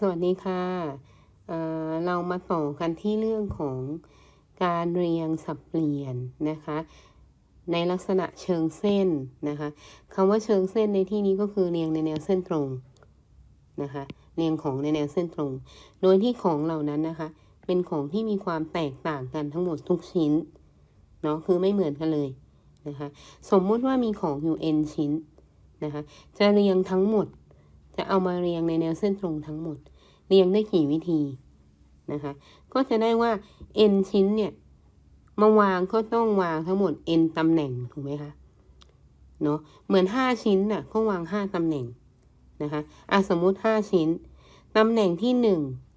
สวัสดีค่ะเเรามาต่อกันที่เรื่องของการเรียงสับเปลี่ยนนะคะ ในลักษณะเชิงเส้นนะคะคำว่าเชิงเส้นในที่นี้ก็คือเรียงในแนวเส้นตรงนะคะเรียงของในแนวเส้นตรง โดยที่ของเหล่านั้นนะคะ เป็นของที่มีความแตกต่างกันทั้งหมดทุกชิ้นเนาะคือไม่เหมือนกันเลยนะคะสมมุติว่ามีของอยู่ n ชิ้นนะคะจะเรียงทั้งหมด จะเอามาเรียงในแนวเส้นตรงทั้งหมด เรียงได้กี่วิธีนะคะ ก็จะได้ว่า n ชิ้นเนี่ยมาวางก็ต้องวางทั้งหมด n ตำแหน่งถูกไหมคะเนาะเหมือน 5 ชิ้นน่ะก็วาง 5 ตำแหน่งนะคะอะสมมุติ 5 ชิ้น ตำแหน่งที่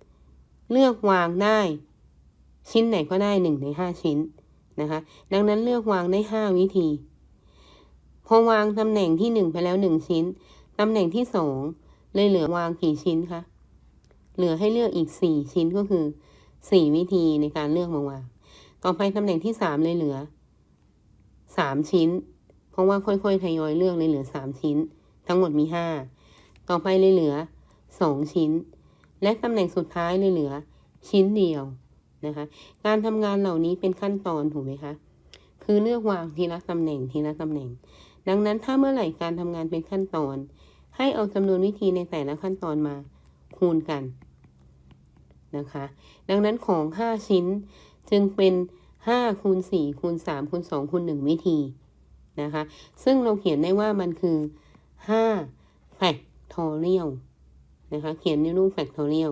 1 เลือกวางได้ ชิ้นไหนก็ได้ 1 ใน 5 ชิ้นนะคะดังนั้นเลือกวางได้ 5 วิธี พอวางตำแหน่งที่ 1 ไปแล้ว 1 ชิ้น ตำแหน่งที่ 2 เลยเหลือวางกี่ชิ้นคะ เหลือให้เลือกอีก 4 ชิ้นก็คือ 4 วิธีในการเลือกมาวางต่อไปตำแหน่งที่ 3 เลยเหลือ 3 ชิ้น เพราะว่าค่อยๆทยอยเลือกเลยเหลือ 3 ชิ้น ทั้งหมดมี 5 ต่อไปเลยเหลือ 2 ชิ้น และตำแหน่งสุดท้ายเลยเหลือ ชิ้นเดียวนะคะ การทำงานเหล่านี้เป็นขั้นตอนถูกไหมคะ คือเลือกวางทีละตำแหน่งทีละตำแหน่ง ดังนั้นถ้าเมื่อไหร่การทำงานเป็นขั้นตอน ให้เอาจำนวนวิธีในแต่ละขั้นตอนมาคูณกัน นะคะ ดังนั้นของ 5 ชิ้นจึงเป็น5คูณ4คูณ3คูณ2คูณ1วิธีนะคะ ซึ่งเราเขียนได้ว่ามันคือ5 factorial นะคะ เขียนในรูป factorial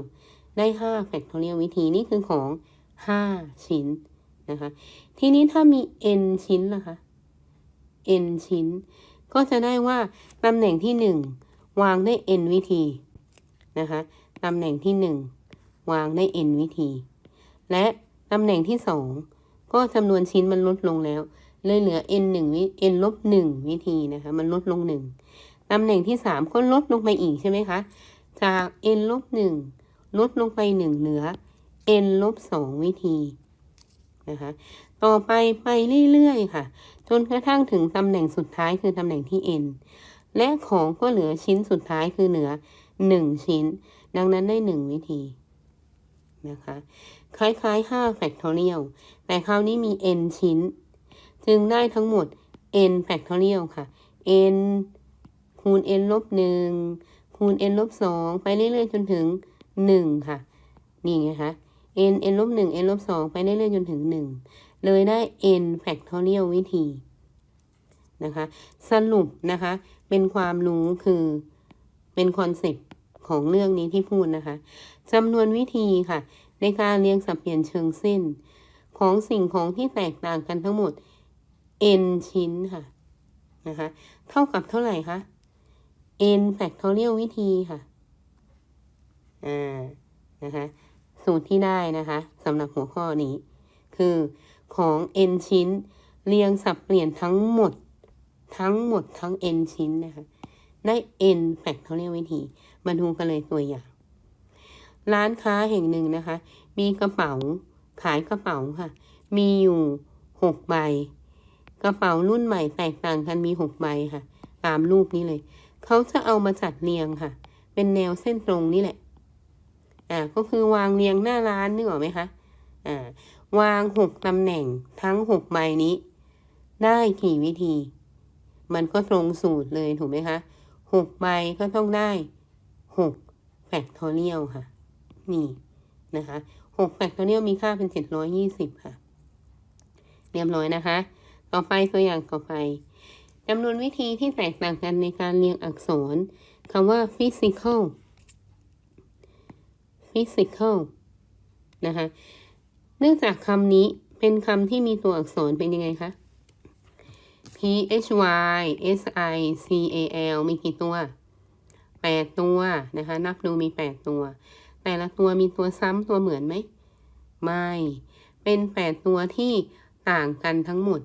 ได้ 5 factorial วิธีนี่คือของ 5 ชิ้นนะคะ ทีนี้ถ้ามี n ชิ้นล่ะคะ n ชิ้น ก็จะได้ว่าตำแหน่งที่ 1 วางได้ n วิธีนะคะ ตำแหน่งที่ 1 วางได้ n วิธี และตำแหน่งที่ 2 ก็จำนวนชิ้นมันลดลงแล้ว เลยเหลือ n 1วิ n ลบ1วิธีนะคะ มันลดลง 1ตำแหน่งที่ 3 ก็ลดลงไปอีกใช่ไหมคะ จาก n ลบ1ลดลงไป 1 เหลือ n ลบ2วิธีนะคะ ต่อไปไปเรื่อยๆค่ะ จนกระทั่งถึงตำแหน่งสุดท้ายคือตำแหน่งที่ n และของก็เหลือชิ้นสุดท้ายคือเหลือ 1 ชิ้น ดังนั้นได้ 1 วิธี นะคะ คล้ายๆ5 factorial แต่คราวนี้มี n ชิ้น จึงได้ทั้งหมด n factorial ค่ะ n คูณ n ลบ1คูณ n ลบ2ไปเรื่อยๆ จนถึง 1 ค่ะ นี่ไงคะ n n ลบ1 n ลบ2ไปเรื่อยๆ จนถึง 1 เลยได้ n factorial วิธีนะคะ สรุปนะคะ เป็นความรู้คือเป็นคอนเซปต์ ของเรื่องนี้ที่พูดนะคะจำนวนวิธีค่ะ ในการเรียงสับเปลี่ยนเชิงเส้น ของสิ่งของที่แตกต่างกันทั้งหมด n ชิ้นค่ะนะคะเท่ากับเท่าไหร่คะ n factorial วิธีค่ะอ่านะคะสูตรที่ได้นะคะสำหรับหัวข้อนี้ คือของ n ชิ้น เรียงสับเปลี่ยนทั้งหมด ทั้งหมดทั้ง n ชิ้นนะคะได้ n factorial วิธี มาดูกันเลยตัวอย่าง ร้านค้าแห่งหนึ่งนะคะ มีกระเป๋าขายกระเป๋าค่ะ มีอยู่หกใบ กระเป๋ารุ่นใหม่แตกต่างกันมีหกใบค่ะ ตามรูปนี้เลย เขาจะเอามาจัดเรียงค่ะ เป็นแนวเส้นตรงนี่แหละ อ่า ก็คือวางเรียงหน้าร้านนึกออกไหมคะ อ่า วางหกตำแหน่งทั้งหกใบนี้ ได้กี่วิธี มันก็ตรงสูตรเลยถูกไหมคะหกใบก็ต้องได้ หกแฟกทอเรียลค่ะ นี่นะคะหกแฟกทอเรียลมีค่าเป็นเจ็ดร้อยยี่สิบค่ะ เรียบร้อยนะคะ ต่อไปตัวอย่างต่อไปจำนวนวิธีที่แตกต่างกันในการเรียงอักษรคำว่า physical physical นะคะเนื่องจากคำนี้เป็นคำที่มีตัวอักษรเป็นยังไงคะ p h y s i c a l มีกี่ตัว แปดตัวนะคะ นับดูมีแปดตัว แต่ละตัวมีตัวซ้ำตัวเหมือนไหม ไม่ เป็นแปดตัวที่ต่างกันทั้งหมด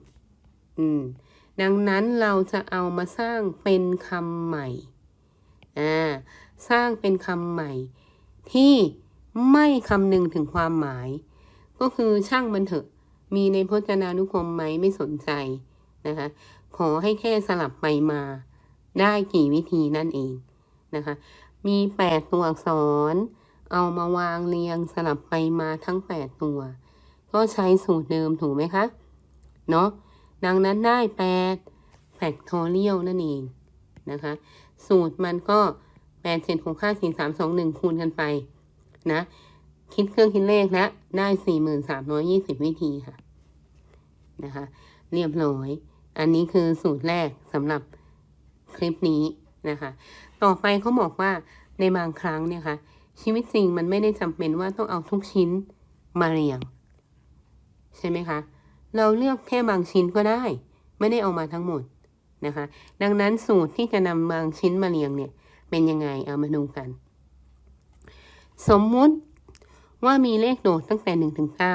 อืม ดังนั้นเราจะเอามาสร้างเป็นคำใหม่ อ่า สร้างเป็นคำใหม่ ที่ไม่คำนึงถึงความหมาย ก็คือช่างมันเถอะ มีในพจนานุกรมไหมไม่สนใจนะคะ ขอให้แค่สลับไปมาได้กี่วิธีนั่นเอง นะคะ มีแปดตัวอักษร เอามาวางเรียงสลับไปมาทั้ง 8 ตัว ก็ใช้สูตรเดิมถูกไหมคะ เนาะดังนั้นได้8 factorial นั่นเองนะคะ สูตรมันก็ 8 7 6 5 4 3 2 1 คูณกันไปนะ คิดเครื่องคิดเลขแล้วได้ 4,320 วิธีค่ะนะคะ เรียบร้อย อันนี้คือสูตรแรกสำหรับคลิปนี้นะคะ ต่อไปเขาบอกว่าในบางครั้งเนี่ยค่ะ ชีวิตจริงมันไม่ได้จำเป็นว่าต้องเอาทุกชิ้นมาเรียง ใช่ไหมคะ เราเลือกแค่บางชิ้นก็ได้ ไม่ได้เอามาทั้งหมดนะคะ ดังนั้นสูตรที่จะนำบางชิ้นมาเรียงเนี่ย เป็นยังไงเอามาดูกัน สมมุติว่ามีเลขโดดตั้งแต่หนึ่งถึงเก้า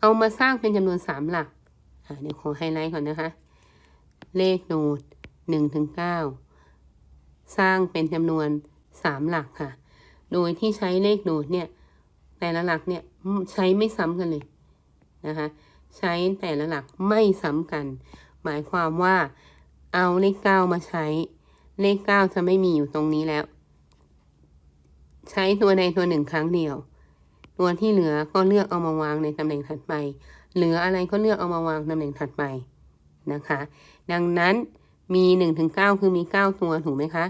เอามาสร้างเป็นจำนวนสามหลักเดี๋ยวขอไฮไลท์ก่อนนะคะ เลขโดดหนึ่งถึงเก้า สร้างเป็นจำนวนสามหลักค่ะ โดยที่ใช้เลขโดดเนี่ย แต่ละหลักเนี่ยใช้ไม่ซ้ำกันเลยนะคะ ใช้แต่ละหลักไม่ซ้ำกัน หมายความว่าเอาเลขเก้ามาใช้ เลขเก้าจะไม่มีอยู่ตรงนี้แล้ว ใช้ตัวใดตัวหนึ่งครั้งเดียว ตัวที่เหลือก็เลือกเอามาวางในตำแหน่งถัดไป เหลืออะไรก็เลือกเอามาวางตำแหน่งถัดไปนะคะ ดังนั้น มีหนึ่งถึงเก้าคือมีเก้าตัวถูกไหมคะ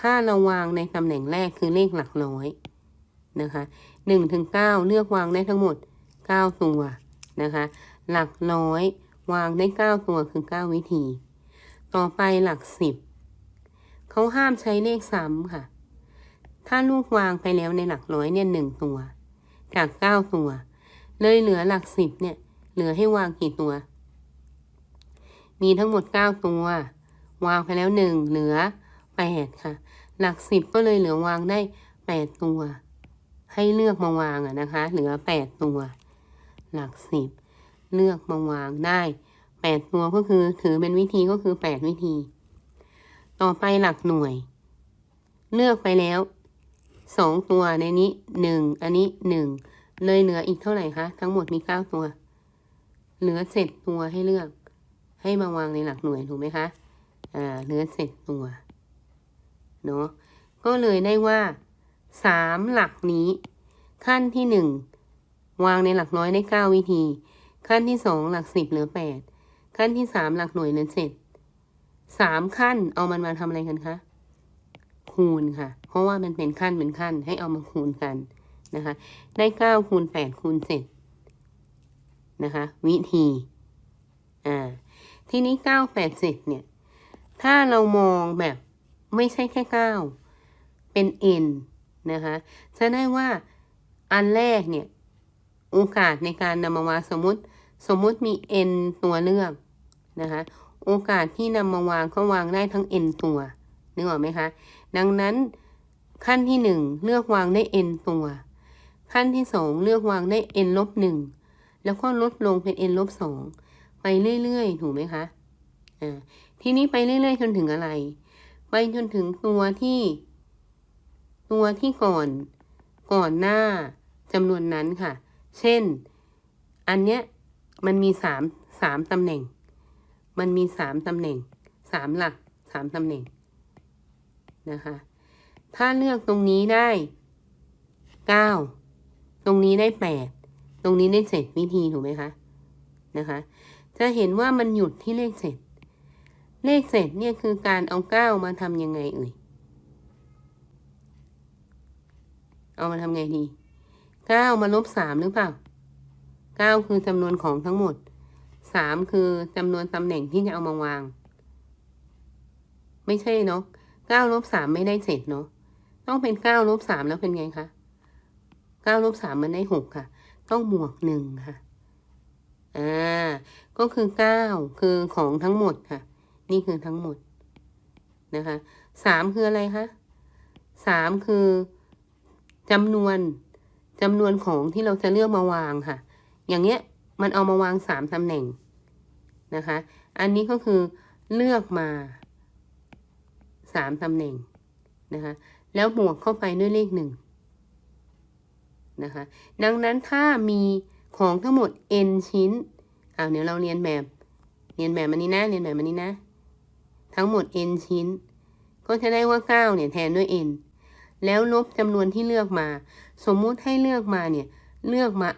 ถ้าเราวางในตำแหน่งแรกคือเลขหลักร้อยนะคะหนึ่งถึงเก้าเลือกวางได้ทั้งหมดเก้าตัวนะคะ หลักร้อยวางได้เก้าตัวคือเก้าวิธี ต่อไปหลักสิบเขาห้ามใช้เลขซ้ำค่ะ ถ้าลูกวางไปแล้วในหลักร้อยเนี่ยหนึ่งตัวจากเก้าตัว เลยเหลือหลักสิบเนี่ย เหลือให้วางกี่ตัว มีทั้งหมดเก้าตัว วางไปแล้วหนึ่งเหลือแปดค่ะ หลักสิบก็เลยเหลือวางได้แปดตัว ให้เลือกมาวางอะนะคะ เหลือแปดตัว หลักสิบเลือกมาวางได้แปดตัวก็คือถือเป็นวิธีก็คือแปดวิธี ต่อไปหลักหน่วย เลือกไปแล้วสองตัวในนี้หนึ่งอันนี้หนึ่งเลยเหลืออีกเท่าไหร่คะ ทั้งหมดมีเก้าตัว เหลือเจ็ดตัวให้เลือก ให้มาวางในหลักหน่วยถูกไหมคะอ่าเหลือเจ็ดตัวเนาะก็เลยได้ว่าสามหลักนี้ ขั้นที่หนึ่งวางในหลักร้อยได้เก้าวิธี ขั้นที่สองหลักสิบเหลือแปดขั้นที่สามหลักหน่วยเหลือเจ็ดสามขั้นเอามันมาทำอะไรกันคะคูณค่ะ เพราะว่ามันเป็นขั้นเป็นขั้นให้เอามาคูณกันนะคะ ได้เก้าคูณแปดคูณเจ็ดนะคะ วิธี อ่า ทีนี้เก้าแปดเจ็ดเนี่ย ถ้าเรามองแบบไม่ใช่แค่เก้าเป็น n นะคะจะได้ว่าอันแรกเนี่ย โอกาสในการนำมาวางสมมติ สมมติมี n ตัวเลือกนะคะโอกาสที่นำมาวางก็วางได้ทั้ง n ตัวนึกออกไหมคะดังนั้นขั้นที่หนึ่งเลือกวางได้ n ตัว ขั้นที่สองเลือกวางได้ n ลบหนึ่งแล้วก็ลดลงเป็น n ลบสอง ไปเรื่อยๆ ถูกไหมคะอ่าทีนี้ไปเรื่อยๆ จนถึงอะไร ไปจนถึงตัวที่ ตัวที่ก่อน ก่อนหน้าจำนวนนั้นค่ะ เช่น อันเนี้ยมันมีสามสามตำแหน่ง มันมีสามตำแหน่งสามหลักสามตำแหน่งนะคะ ถ้าเลือกตรงนี้ได้เก้าตรงนี้ได้แปดตรงนี้ได้เจ็ดวิธีถูกไหมคะนะคะ จะเห็นว่ามันหยุดที่เลขเจ็ดเลขเจ็ดเนี่ยคือการเอาเก้ามาทำยังไงเอ่ย เอามาทำไงดีเก้ามาลบสามหรือเปล่าเก้าคือจำนวนของทั้งหมดสามคือจำนวนตำแหน่งที่จะเอามาวาง ไม่ใช่เนาะเก้าลบสามไม่ได้เจ็ดเนาะต้องเป็นเก้าลบสามแล้วเป็นไงคะเก้าลบสามมันได้หกค่ะ ต้องบวกหนึ่งค่ะ อ่า ก็คือเก้าคือของทั้งหมดค่ะ นี่คือทั้งหมดนะคะสามคืออะไรคะสามคือจำนวนจำนวนของที่เราจะเลือกมาวางค่ะ อย่างเงี้ยมันเอามาวางสามตำแหน่งนะคะ อันนี้ก็คือเลือกมาสามตำแหน่งนะคะ แล้วบวกเข้าไปด้วยเลขหนึ่งนะคะ ดังนั้นถ้ามี ของทั้งหมด n ชิ้นอ่าเดี๋ยวเราเรียนแบบเรียนแบบมันนี้นะเรียนแบบมันนี้นะ ทั้งหมด n ชิ้น ก็จะได้ว่าเก้าเนี่ยแทนด้วย n แล้วลบจำนวนที่เลือกมา สมมุติให้เลือกมาเนี่ย เลือกมา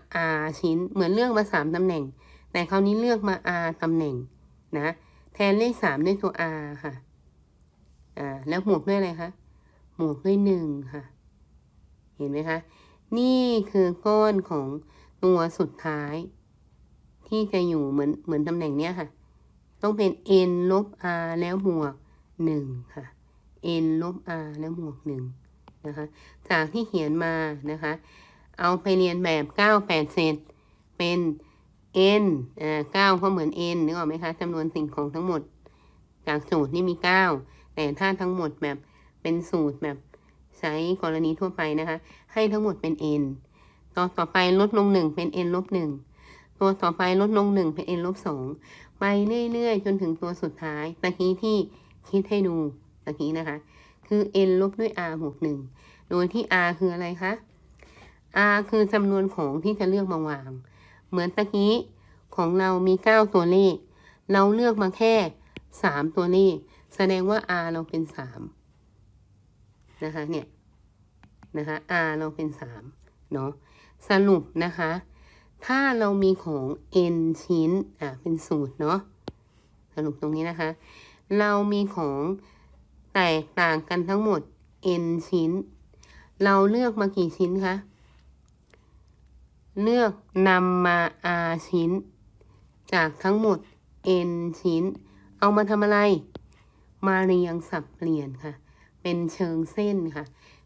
r ชิ้น เหมือนเลือกมาสามตำแหน่ง แต่คราวนี้เลือกมา r ตำแหน่งนะ แทนเลขสามด้วยตัว r ค่ะ อ่า แล้วหมวกด้วยอะไรคะ หมวกด้วยหนึ่งค่ะ เห็นไหมคะ นี่คือก้อนของ ตัวสุดท้าย ที่จะอยู่เหมือนเหมือนตำแหน่งเนี้ยค่ะ ต้องเป็น n ลบ r แล้วบวกหนึ่งค่ะ n ลบ r แล้วบวกหนึ่งนะคะจากที่เขียนมานะคะ เอาไปเรียนแบบเก้าแปดเศษเป็น n อ่าเก้าก็เหมือน n นึกออกไหมคะจำนวนสิ่งของทั้งหมด จากสูตรนี่มีเก้าแต่ถ้าทั้งหมดแบบเป็นสูตรแบบใช้กรณีทั่วไปนะคะ ให้ทั้งหมดเป็น n ต่อต่อไปลดลงหนึ่งเป็น n ลบหนึ่งตัวต่อไปลดลงหนึ่งเป็น n ลบสองไปเรื่อยๆ จนถึงตัวสุดท้ายตะกี้ที่คิดให้ดูตะกี้นะคะ คือ n ลบด้วย r บวกหนึ่งโดยที่ r คืออะไรคะ r คือจำนวนของที่จะเลือกมาวาง เหมือนตะกี้ของเรามีเก้าตัวเลข เราเลือกมาแค่สามตัวเลข แสดงว่า r เราเป็นสามนะคะเนี่ยนะคะ r เราเป็นสามเนาะ สรุปนะคะ ถ้าเรามีของ n ชิ้น อะ เป็นสูตรเนาะ สรุปตรงนี้นะคะ เรามีของแตกต่างกันทั้งหมด n ชิ้น เราเลือกมากี่ชิ้นคะ เลือกนำมา r ชิ้น จากทั้งหมด n ชิ้น เอามาทำอะไร มาเรียงสับเปลี่ยนค่ะ เป็นเชิงเส้นค่ะ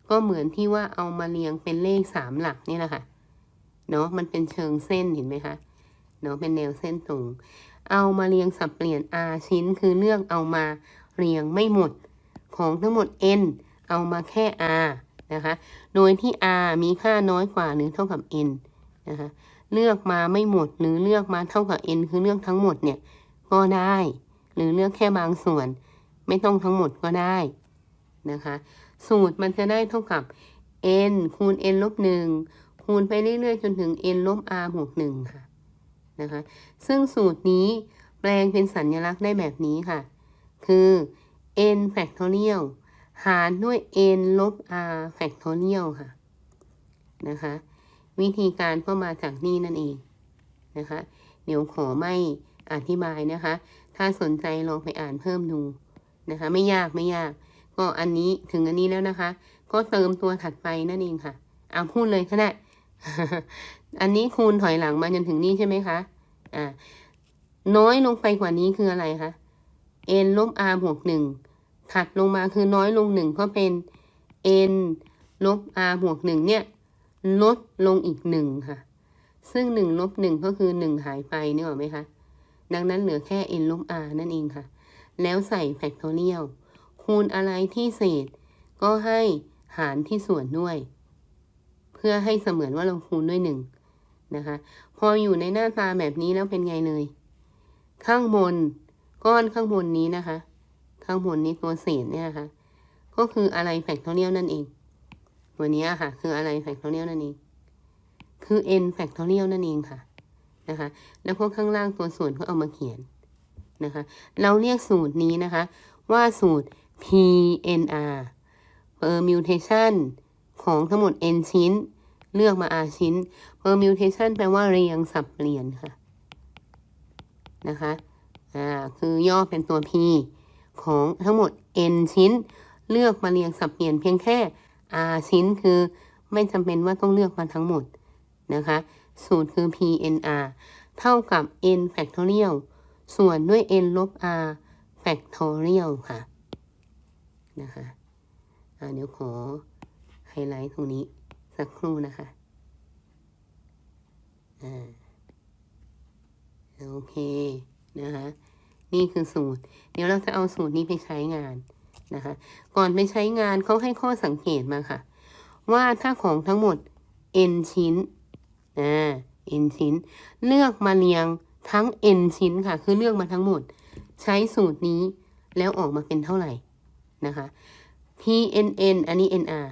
ก็เหมือนที่ว่าเอามาเรียงเป็นเลขสามหลักนี่แหละค่ะ เนาะมันเป็นเชิงเส้นเห็นไหมคะเนาะเป็นแนวเส้นตรง เอามาเรียงสับเปลี่ยน r ชิ้นคือเลือกเอามาเรียงไม่หมดของทั้งหมด n เอามาแค่ r นะคะ โดยที่ r มีค่าน้อยกว่าหรือเท่ากับ n นะคะเลือกมาไม่หมดหรือเลือกมาเท่ากับ n คือเลือกทั้งหมดเนี่ยก็ได้ หรือเลือกแค่บางส่วน ไม่ต้องทั้งหมดก็ได้นะคะ สูตรมันจะได้เท่ากับ n คูณ n ลบหนึ่ง คูณไปเรื่อยๆ จนถึง n ลบ r บวกหนึ่งค่ะนะคะซึ่งสูตรนี้แปลงเป็นสัญลักษณ์ได้แบบนี้ค่ะ คือ n factorial หารด้วย n ลบ r factorial ค่ะนะคะวิธีการก็มาจากนี่นั่นเองนะคะเดี๋ยวขอไม่อธิบายนะคะ ถ้าสนใจลองไปอ่านเพิ่มดูนะคะ ไม่ยากไม่ยาก ก็อันนี้ถึงอันนี้แล้วนะคะ ก็เติมตัวถัดไปนั่นเองค่ะ เอาพูดเลยก็ได้ อันนี้คูณถอยหลังมาจนถึงนี่ใช่ไหมคะ อ่า น้อยลงไปกว่านี้คืออะไรคะ n ลบ r บวกหนึ่งถัดลงมาคือน้อยลงหนึ่งก็เป็น n ลบ r บวกหนึ่งเนี่ย ลดลงอีกหนึ่งค่ะ ซึ่งหนึ่งลบหนึ่งก็คือหนึ่งหายไปนึกออไหมคะ ดังนั้นเหลือแค่ n ลบ r นั่นเองค่ะ แล้วใส่ factorial คูณอะไรที่เศษ ก็ให้หารที่ส่วนด้วย เพื่อให้เสมือนว่าเราคูณด้วยหนึ่งนะคะ พออยู่ในหน้าตาแบบนี้แล้วเป็นไงเลย ข้างบนก้อนข้างบนนี้นะคะ ข้างบนนี้ตัวเศษเนี่ยนะคะก็คืออะไร factorial นั่นเองตัวนี้ค่ะ คืออะไร factorial นั่นเอง คือ n factorial นั่นเองค่ะนะคะ แล้วพวกข้างล่างตัวส่วนก็เอามาเขียนนะคะ เราเรียกสูตรนี้นะคะ ว่าสูตร PNR permutation ของทั้งหมด n ชิ้น เลือกมา r ชิ้น permutation แปลว่าเรียงสับเปลี่ยนค่ะ นะคะ อ่า คือย่อเป็นตัว p ของทั้งหมด n ชิ้น เลือกมาเรียงสับเปลี่ยนเพียงแค่ r ชิ้นคือไม่จำเป็นว่าต้องเลือกมาทั้งหมดนะคะ สูตรคือ PNR เท่ากับ n factorial ส่วนด้วย n ลบ r factorial ค่ะ นะคะอ่าเดี๋ยวขอ ไฮไลท์ตรงนี้ สักครู่นะคะ อ่า โอเค นะคะ นี่คือสูตร เดี๋ยวเราจะเอาสูตรนี้ไปใช้งานนะคะ ก่อนไปใช้งานเขาให้ข้อสังเกตมาค่ะ ว่าถ้าของทั้งหมด n ชิ้น อ่า n ชิ้น เลือกมาเรียงทั้ง n ชิ้นค่ะ คือเลือกมาทั้งหมด ใช้สูตรนี้แล้วออกมาเป็นเท่าไหร่นะคะ pnn อันนี้ nr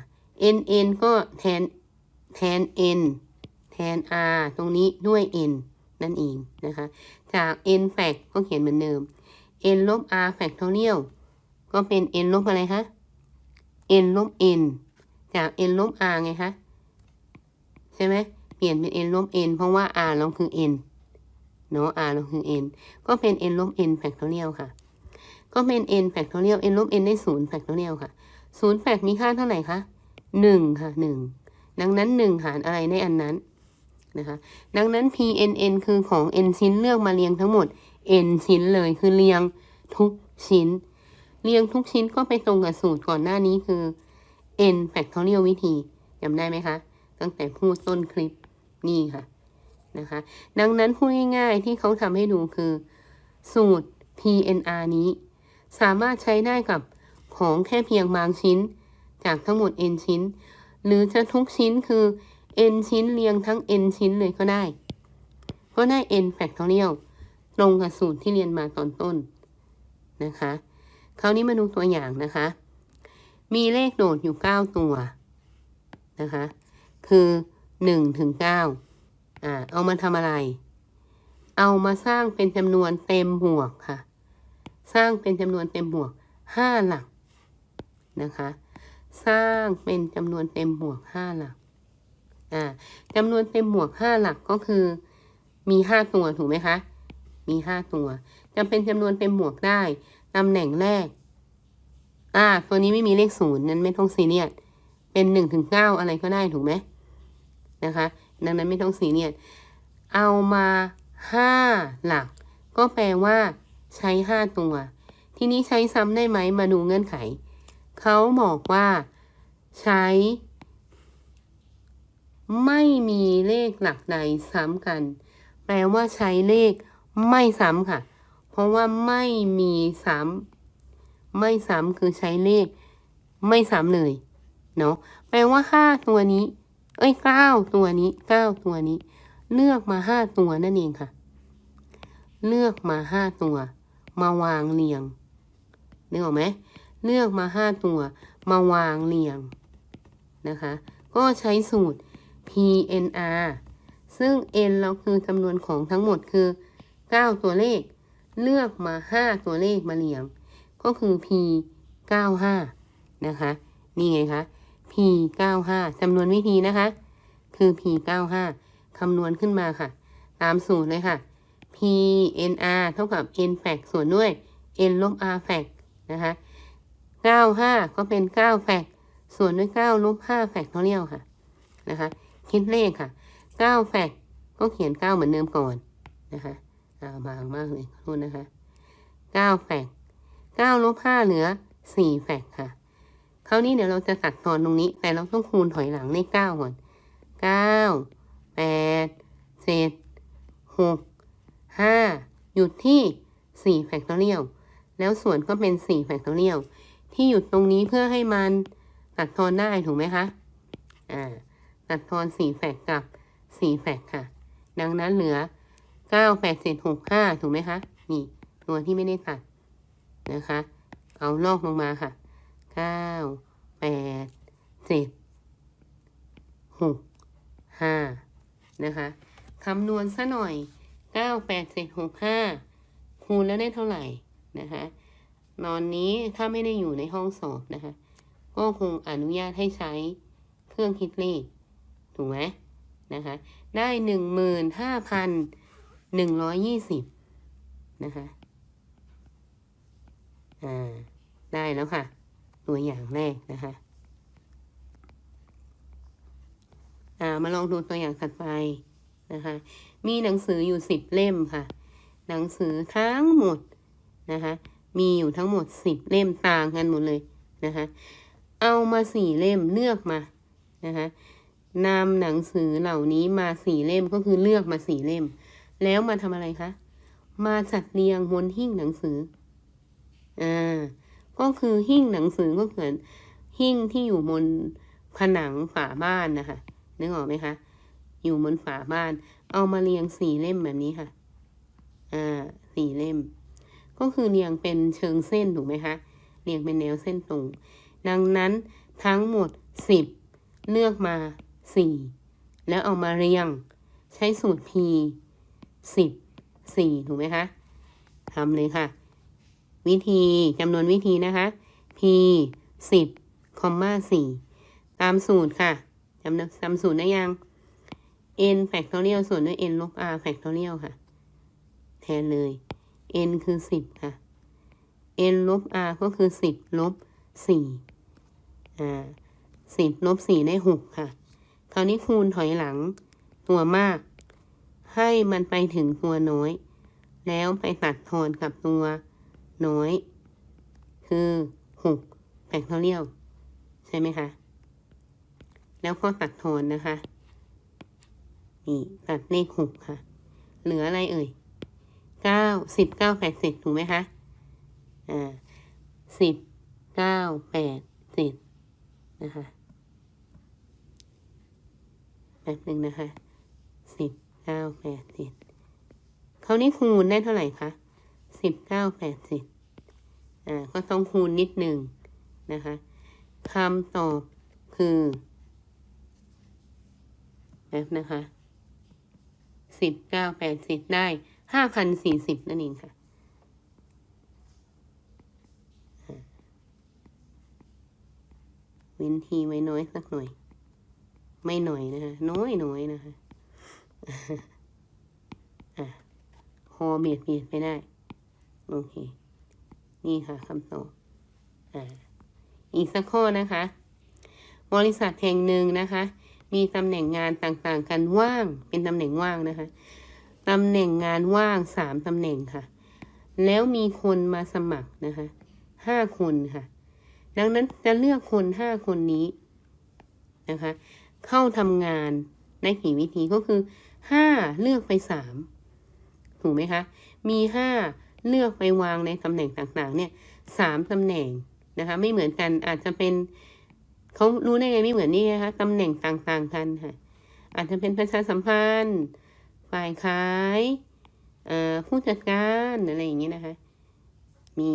nn ก็แทนแทน n แทน r ตรงนี้ด้วย n นั่นเองนะคะ จาก n fact ก็เขียนเหมือนเดิม n ลบ r factorial ก็เป็น n ลบอะไรคะ n ลบ n จาก n ลบ r ไงคะใช่ไหมเปลี่ยนเป็น n ลบ n เพราะว่า r เราคือ n เนาะ r เราคือ n ก็เป็น n ลบ n factorial ค่ะ ก็เป็น n factorial n ลบ n ได้ศูนย์ factorial ค่ะศูนย์แฟกมีค่าเท่าไหร่คะ หนึ่งค่ะหนึ่งดังนั้นหนึ่งหารอะไรในอันนั้นนะคะดังนั้น pnn คือของ n ชิ้นเลือกมาเรียงทั้งหมด n ชิ้นเลยคือเรียงทุกชิ้น เรียงทุกชิ้นก็ไปตรงกับสูตรก่อนหน้านี้คือ n factorial วิธีจำได้ไหมคะ ตั้งแต่พูดต้นคลิปนี่ค่ะนะคะ ดังนั้นพูดง่ายๆที่เขาทำให้ดูคือ สูตร PNR นี้ สามารถใช้ได้กับของแค่เพียงบางชิ้น จากทั้งหมด n ชิ้น หรือจะทุกชิ้นคือ n ชิ้นเรียงทั้ง n ชิ้นเลยก็ได้ ก็ได้ n factorial ตรงกับสูตรที่เรียนมาตอนต้นนะคะ คราวนี้มาดูตัวอย่างนะคะ มีเลขโดดอยู่ 9 ตัวนะคะ คือ1ถึง9อ่า เอามาทำอะไร เอามาสร้างเป็นจำนวนเต็มบวกค่ะ สร้างเป็นจำนวนเต็มบวก 5 หลักนะคะ สร้างเป็นจำนวนเต็มบวก5หลักอ่าจำนวนเต็มบวก5หลักก็คือ มี5ตัวถูกไหมคะ มี5ตัวจะเป็นจำนวนเต็มบวกได้ตำแหน่งแรก อ่า ตัวนี้ไม่มีเลขศูนย์นั้นไม่ต้องซีเรียสเป็นหนึ่งถึงเก้าอะไรก็ได้ถูกไหมนะคะ ดังนั้นไม่ต้องซีเรียสเอามาห้าหลัก ก็แปลว่า ใช้ห้าตัว ทีนี้ใช้ซ้ำได้ไหมมาดูเงื่อนไข เขาบอกว่า ใช้ ไม่มีเลขหลักใดซ้ำกัน แปลว่าใช้เลขไม่ซ้ำค่ะ เพราะว่าไม่มีซ้ำไม่ซ้ำคือใช้เลข ไม่ซ้ำเลยเนาะแปลว่าห้าตัวนี้ เอ้ยเก้าตัวนี้เก้าตัวนี้ เลือกมาห้าตัวนั่นเองค่ะ เลือกมาห้าตัว มาวางเรียงนึกออกไหม เลือกมาห้าตัวมาวางเรียงนะคะ ก็ใช้สูตร PNR ซึ่ง n เราคือจำนวนของทั้งหมดคือ 9 ตัวเลข เลือกมา 5 ตัวเลขมาเรียง ก็คือ p 95นะคะ นี่ไงคะ p 95จำนวนวิธีนะคะ คือ p 95คำนวณขึ้นมาค่ะ ตามสูตรเลยค่ะ p nr เท่ากับ n fact ส่วนด้วย n ลบ r fact นะคะ 95ก็เป็น9 fact ส่วนด้วย9ลบ5 factorial ค่ะนะคะคิดเลขค่ะ9 fact ก็เขียน9เหมือนเดิมก่อนนะคะอ่าบางมากเลยขอโทษนะคะ9แฟก9ลบ5เหลือ4แฟกค่ะคราวนี้เดี๋ยวเราจะตัดตอนตรงนี้ แต่เราต้องคูณถอยหลังเลข9ก่อน9 8 7 6 5หยุดที่4แฟกตอเรียลแล้วส่วนก็เป็น4แฟกตอเรียล ที่หยุดตรงนี้เพื่อให้มันตัดทอนได้ถูกไหมคะ อ่า ตัดทอน4แฟกกับ4แฟกค่ะ ดังนั้นเหลือเก้าแปดเจ็ดหกห้าถูกไหมคะ นี่ ตัวที่ไม่ได้ตัดนะคะ เอาลอกลงมาค่ะเก้าแปดเจ็ดหกห้านะคะคำนวณซะหน่อยเก้าแปดเจ็ดหกห้าคูณแล้วได้เท่าไหร่นะคะ ตอนนี้ถ้าไม่ได้อยู่ในห้องสอบนะคะ ก็คงอนุญาตให้ใช้เครื่องคิดเลขถูกไหมนะคะ ได้หนึ่งหมื่นห้าพันหนึ่งร้อยยี่สิบนะคะอ่าได้แล้วค่ะ ตัวอย่างแรกนะคะอ่ามาลองดูตัวอย่างถัดไปนะคะ มีหนังสืออยู่สิบเล่มค่ะ หนังสือทั้งหมดนะคะ มีอยู่ทั้งหมดสิบเล่มต่างกันหมดเลยนะคะเอามาสี่เล่มเลือกมานะคะนำหนังสือเหล่านี้มาสี่เล่มก็คือเลือกมาสี่เล่ม แล้วมาทำอะไรคะมาจัดเรียงบนหิ้งหนังสืออ่าก็คือหิ้งหนังสือก็เหมือนหิ้งที่อยู่บนผนังฝาบ้านนะคะนึกออกไหมคะ อยู่บนฝาบ้าน เอามาเรียงสี่เล่มแบบนี้ค่ะ อ่า สี่เล่ม ก็คือเรียงเป็นเชิงเส้นถูกไหมคะเรียงเป็นแนวเส้นตรง ดังนั้นทั้งหมดสิบเลือกมาสี่แล้วเอามาเรียง ใช้สูตร p สิบสี่ถูกไหมคะทำเลยค่ะ วิธีจำนวนวิธีนะคะ p สิบคอมมาสี่ตามสูตรค่ะจำจำสูตรได้ยัง n factorial ส่วนด้วย n ลบ r factorial ค่ะ แทนเลย n คือสิบค่ะ n ลบ r ก็คือสิบลบสี่อ่าสิบลบสี่ได้หกค่ะ คราวนี้คูณถอยหลังตัวมาก ให้มันไปถึงตัวน้อย แล้วไปตัดทอนกับตัวน้อย คือหกแฟกทอเรียลใช่ไหมคะ แล้วก็ตัดทอนนะคะ นี่ตัดเลขหกค่ะ เหลืออะไรเอ่ย เก้าสิบเก้าแปดสิบถูกไหมคะ อ่าสิบเก้าแปดสิบนะคะแป๊บหนึ่งนะคะสิบเก้าแปดสิบเขาวนี้คูณได้เท่าไหร่คะสิบเก้าแปดสิบอ่า ก็ต้องคูณนิดหนึ่งนะคะคำตอบคือแบบนะคะสิบเก้าแปดสิบได้ ห้าพันสี่สิบนั่นเองค่ะ เว้นทีไว้น้อยสักหน่อย ไม่หน่อยนะคะ น้อยน้อยนะคะอะพอเบียดเบียดไปได้ โอเค นี่ค่ะคำตอบอ่าอีกสักข้อนะคะ บริษัทแห่งหนึ่งนะคะ มีตำแหน่งงานต่างๆ กันว่าง เป็นตำแหน่งว่างนะคะ ตำแหน่งงานว่างสามตำแหน่งค่ะ แล้วมีคนมาสมัครนะคะห้าคนค่ะ ดังนั้นจะเลือกคนห้าคนนี้นะคะ เข้าทำงานในกี่วิธีก็คือห้าเลือกไปสามถูกไหมคะ มีห้าเลือกไปวางในตำแหน่งต่างๆ เนี่ยสามตำแหน่งนะคะ ไม่เหมือนกันอาจจะเป็นเขารู้ได้ไงไม่เหมือนนี่นะคะตำแหน่งต่างๆกันค่ะ อาจจะเป็นประชาสัมพันธ์ ฝ่ายขายผู้จัดการอะไรอย่างนี้นะคะ มี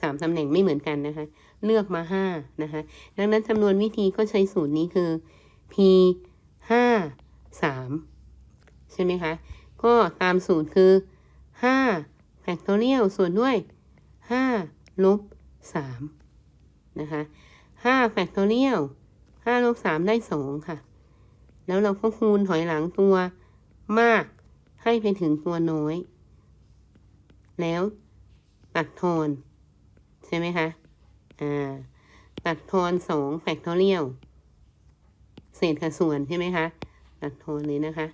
สามตำแหน่งไม่เหมือนกันนะคะ เลือกมาห้านะคะ ดังนั้นจำนวนวิธีก็ใช้สูตรนี้คือ p ห้าสามใช่ไหมคะ ก็ตามสูตรคือห้า factorial ส่วนด้วยห้าลบสามนะคะห้า factorial ห้าลบสามได้สองค่ะ แล้วเราก็คูณถอยหลังตัวมาก ให้ไปถึงตัวน้อย แล้วตัดทอนใช่ไหมคะ อ่า ตัดทอนสองแฟกทอเรียลเศษกับส่วนใช่ไหมคะ ตัดทอนเลยนะคะ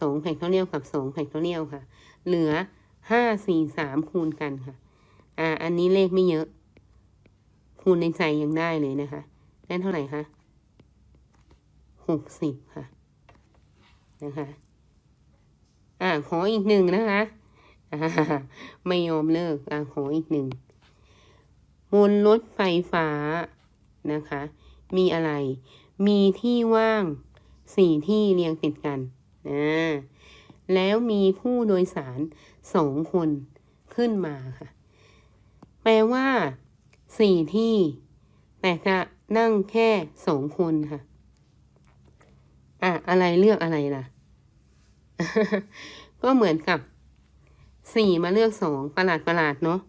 สองแฟกทอเรียลกับสองแฟกทอเรียลค่ะ เหลือห้าสี่สามคูณกันค่ะ อ่า อันนี้เลขไม่เยอะ คูณในใจยังได้เลยนะคะ ได้เท่าไหร่คะหกสิบค่ะ นะคะ อ่าขออีกหนึ่งนะคะไม่ยอมเลิกอ่าขออีกหนึ่งบนรถไฟฟ้านะคะ มีอะไร มีที่ว่างสี่ที่เรียงติดกันนะแล้วมีผู้โดยสารสองคนขึ้นมาค่ะ แปลว่าสี่ที่ แต่จะนั่งแค่สองคนค่ะ อะ อะไรเลือกอะไรล่ะ ก็เหมือนกับสี่มาเลือกสองประหลาดประหลาดเนาะ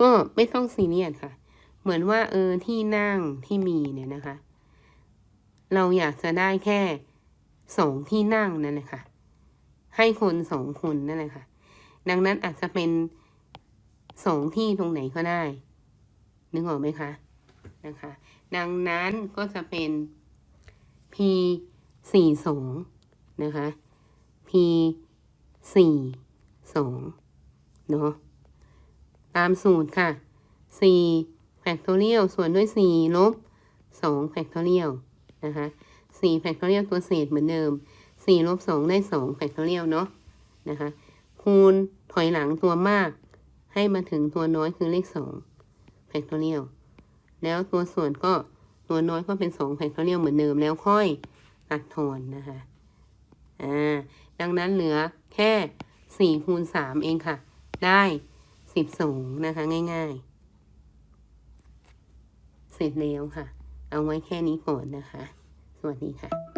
ก็ไม่ต้องซีเรียสค่ะ เหมือนว่า เออที่นั่งที่มีเนี่ยนะคะ เราอยากจะได้แค่สองที่นั่งนั่นแหละค่ะให้คนสองคนนั่นแหละค่ะ ดังนั้นอาจจะเป็นสองที่ตรงไหนก็ได้ นึกออกไหมคะนะคะ ดังนั้นก็จะเป็น p สี่สองนะคะ สี่สองเนาะตามสูตรค่ะ4 factorial ส่วนด้วย4ลบ2 factorial นะคะ4 factorial ตัวเศษเหมือนเดิม4ลบ2ได้2 factorial เนาะนะคะคูณถอยหลังตัวมาก ให้มาถึงตัวน้อยคือเลข2 factorial แล้วตัวส่วนก็ตัวน้อยก็เป็น2 factorial เหมือนเดิมแล้วค่อยตัดทอนนะคะอ่า ดังนั้นเหลือแค่4คูณ3เองค่ะ ได้สิบสองนะคะ ง่าย ๆ เสร็จแล้วค่ะ เอาไว้แค่นี้ก่อนนะคะ สวัสดีค่ะ